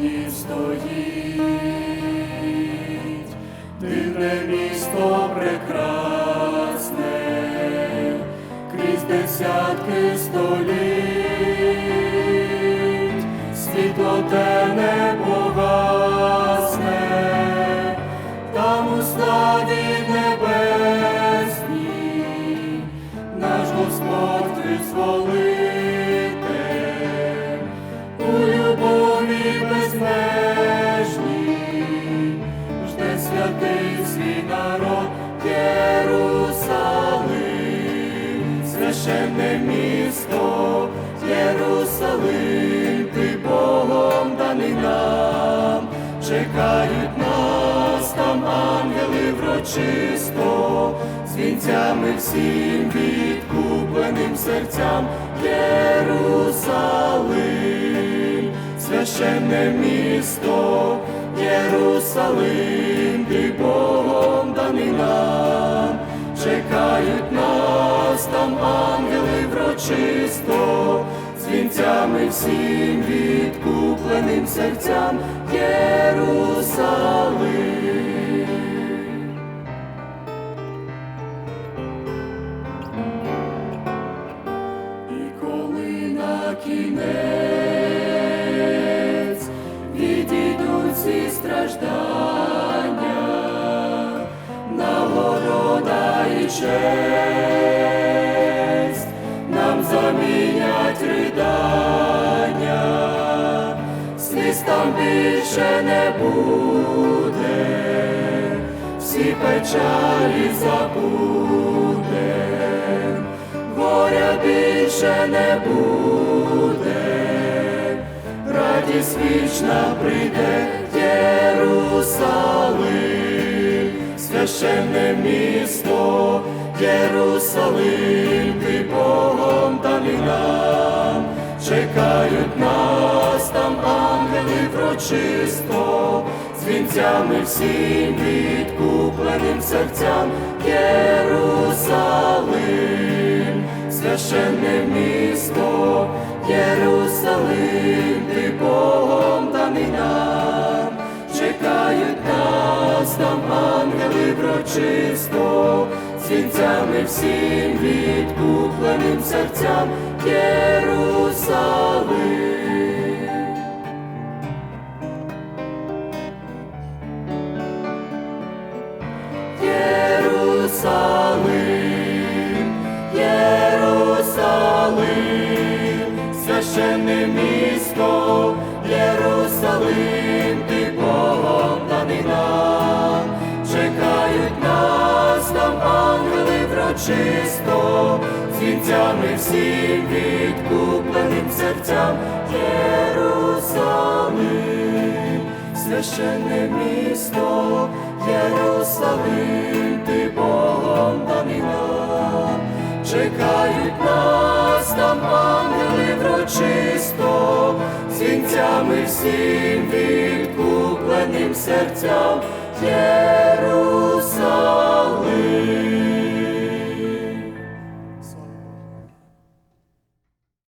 мені стоїть, дивне місто прекрасне, крізь десятки століть. Чекають нас там ангели врочисто, з вінцями всім відкупленим серцям, Єрусалим, священне місто, Єрусалим, ти Богом даний нам, чекають нас там ангели врочисто, з вінцями всім відкупленим серцям, Єрусалим. І коли на кінець відійдуть всі страждання, нагорода і честь нам замінять ридання, там більше не буде, всі печалі забуде горя більше не буде, радість вічна прийде Єрусалим, священне місто, Єрусалим, ти Богом даний нам, чекають нас врочисто, з вінцями всім відкупленим серцям Єрусалим, священне місто, Єрусалим, ти Богом даний нам, чекають нас там ангели врочисто, з вінцями всім відкупленим серцям Єрусалим. Священне місто, Єрусалим, ти Богом даний нам, чекають нас там ангели врочисто, з вінцями всім відкупленим серцям, Єрусалим, священне місто, Єрусалим, ти Богом даний нам, чекають ангели свінцями всім відкупленим серцям. Єрусалим.